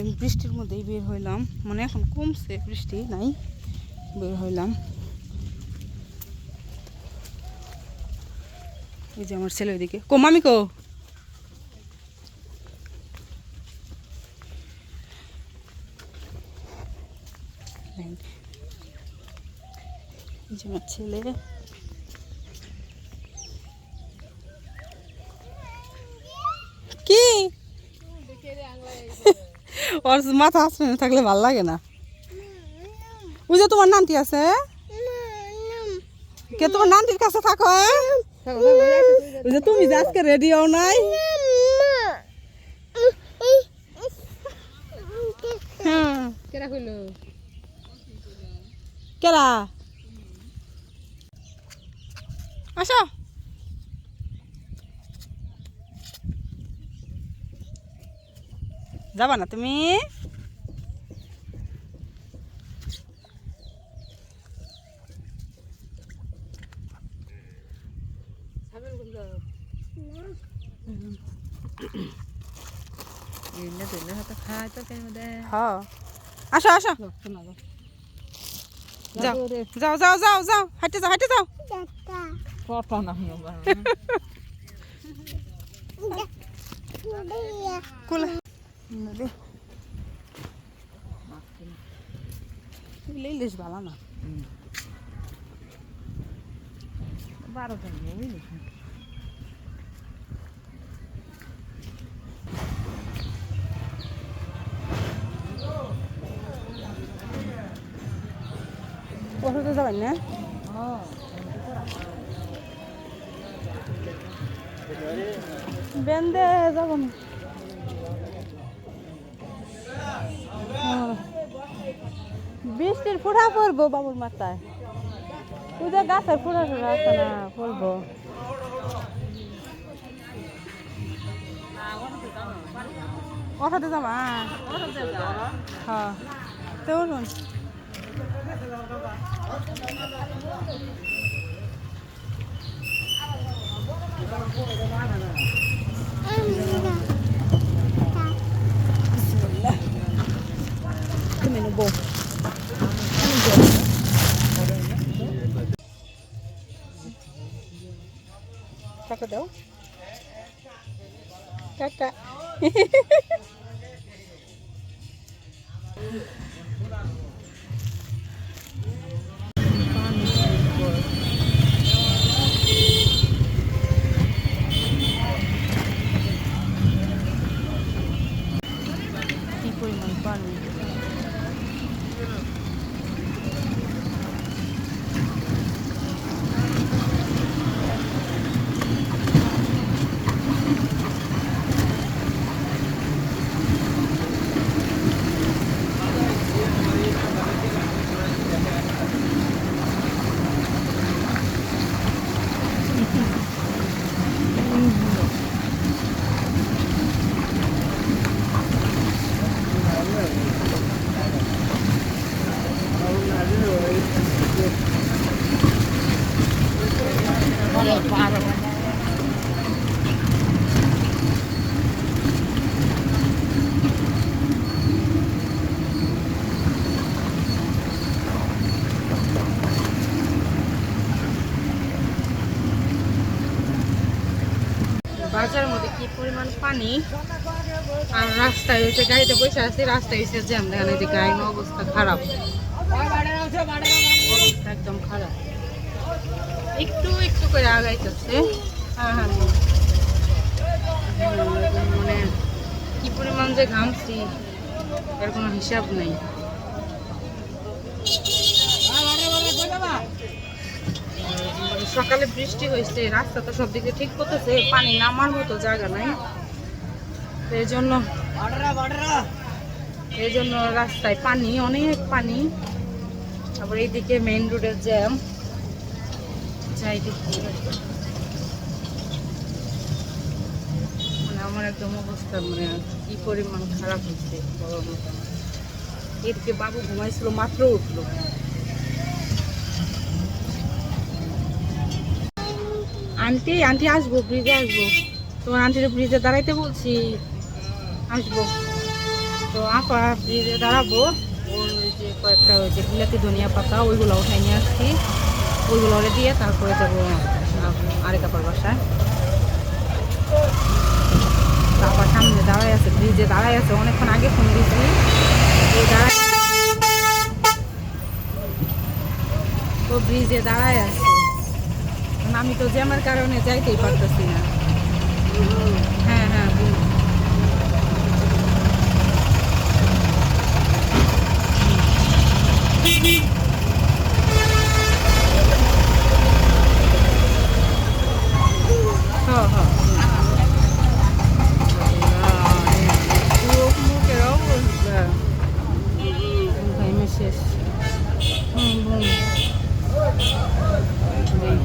এমনি বৃষ্টির মধ্যেই বের হইলাম। মানে এখন কমছে, বৃষ্টি নাই, বের হইলাম। এই যে আমার ছেলে ওইদিকে। কো, মামি কো? যে আমার ছেলে কি ওর মাথা আসলে থাকলে ভালো লাগে না। ওই যে তোমার নানটি আছে? কে তোমার নানটির কাছে থাকো ওই যে তুমি যে আজকে রেডি হও নাই? হ্যাঁ। কেরা কইলো কেরা আসো যাবা না তুমি হ্যাঁ আসো আসো যাও যাও যাও যাও যাও হাঁটে যাও হাঁটে যাও ফটো না হলো কোলে ইলিশ ভালো না। বারো জন বুঝলি ওষুধে যাবেন না? বেন্দে যাব না। বৃষ্টির ফুটা পড়ব বাবুর মাথায়। তুই যে গাছের ফুটা ফুটা আছে না পড়ব ওঠাতে যাবা? হ্যাঁ। তো উঠুন। ほら。পানি। আর রাস্তায় হয়েছে গাড়িতে বসে আছি, রাস্তায় হয়েছে জ্যাম, দেখেন এই গাড়ির অবস্থা খারাপ। অবস্থা একদম খারাপ। একটু একটু করে আগাইতেছে। হ্যাঁ হ্যাঁ। মানে কি পরিমাণ যে ঘামছি, এর কোনো হিসাব নেই। মানে সকালে বৃষ্টি হয়েছে রাস্তা তো সব দিকে ঠিক করতেছে, পানি নামার মতো জায়গা নাই। তো এই জন্য এই জন্য রাস্তায় পানি, অনেক পানি। তারপর এইদিকে মেইন রোডের জ্যাম যাই মানে আমার একদম অবস্থা মানে কি পরিমাণ খারাপ হচ্ছে না। এদিকে বাবু ঘুমাইছিল, মাত্র উঠল। আন্টি আন্টি আসব ব্রিজে আসব। তোমার আন্টির ব্রিজে দাঁড়াইতে বলছি। আসব। তো আপা ব্রিজে দাঁড়াবো। ওই যে কয়েকটা ওই যে বিলাতি ধনিয়া পাতা, ওইগুলো উঠাই নিয়ে আসছি। ওইগুলো দিয়ে তারপরে যাব আরেক আপার বাসায়। তারপর সামনে দাঁড়ায় আছে ব্রিজে দাঁড়ায় আছে, অনেকক্ষণ আগে ফোন দিয়েছি ও দাঁড়ায় ও ব্রিজে দাঁড়ায় আছে। আমি তো জ্যামের কারণে যাইতেই পারতেছি না হ্যাঁ হ্যাঁ বুঝ হ্যাঁ হ্যাঁ চোখ মুখের অবস্থা ঘাইমে শেষ হুম হুম এই।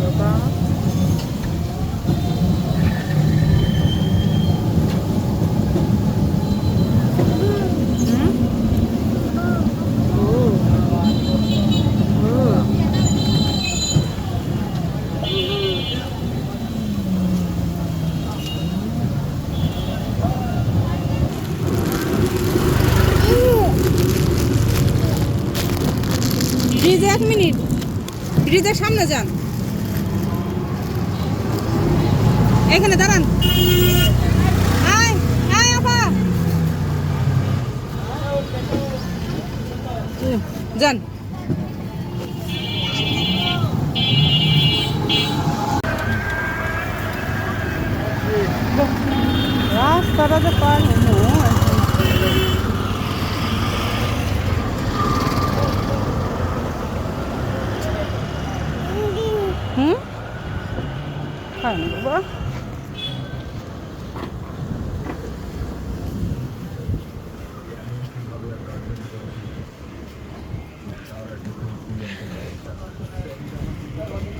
বাবা হুম? ও ও ব্রিজে এক মিনিট ব্রিজের সামনে যান। এখানে দাঁড়ান। যান। রাস্তাটা তো পার বাবা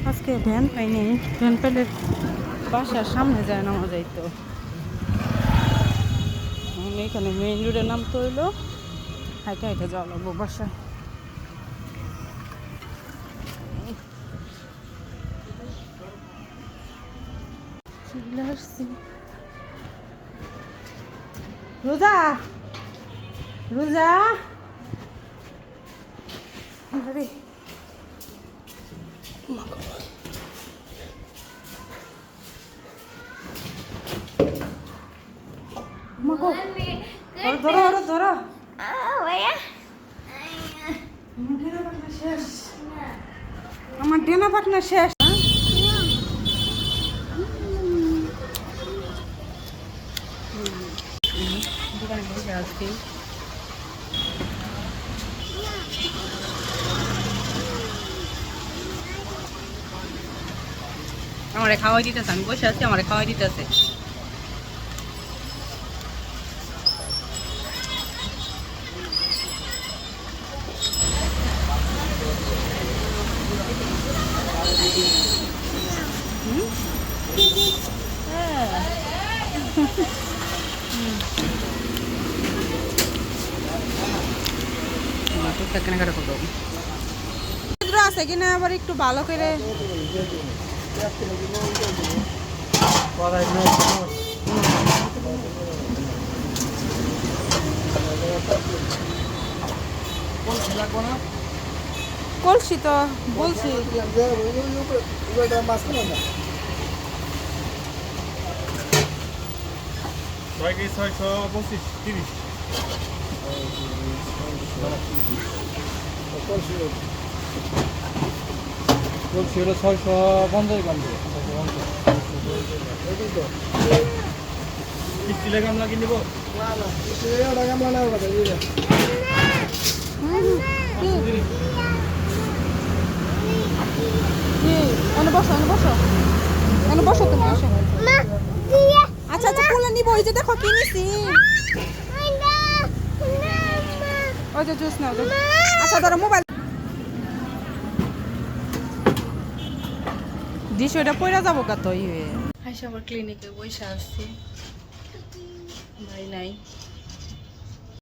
আজকে ভ্যান পাইনি ভ্যান পেলে বাসার সামনে যায় নামা যাইতো এখানে মেইন রোডের নাম তো হইল হাইটে হাইটে যাওয়া লাগবো বাসায় চলে আসছি রোজা রোজা আরে মাগো ধরো ধরো ধরো আমার ডেনা পাখনা শেষ আমার ডেনা পাখনা শেষ দোকানে বসে আজকে। আমারে খাওয়াই দিতেছে, আমি বসে আছি, আমার খাওয়াই দিতেছে। টুকটাক কেনাকাটা করব? আছে কিনা আবার একটু ভালো করে কলসি তো বলছি। ছয় কেজি ছয়শো পঁচিশ তিরিশ। হলো ছয়শো পঞ্চাশ গ্রাম স্টিলের গামলা কিনে আচ্ছা আচ্ছা নিবো ওই যে দেখো কি ওই যে জুস নাও আচ্ছা ধরো মোবাইল। দিস ওইটা পয়রা যাব কাতো ইয়ে হাইসা আমার ক্লিনিকে বসে আসছি ভাই নাই।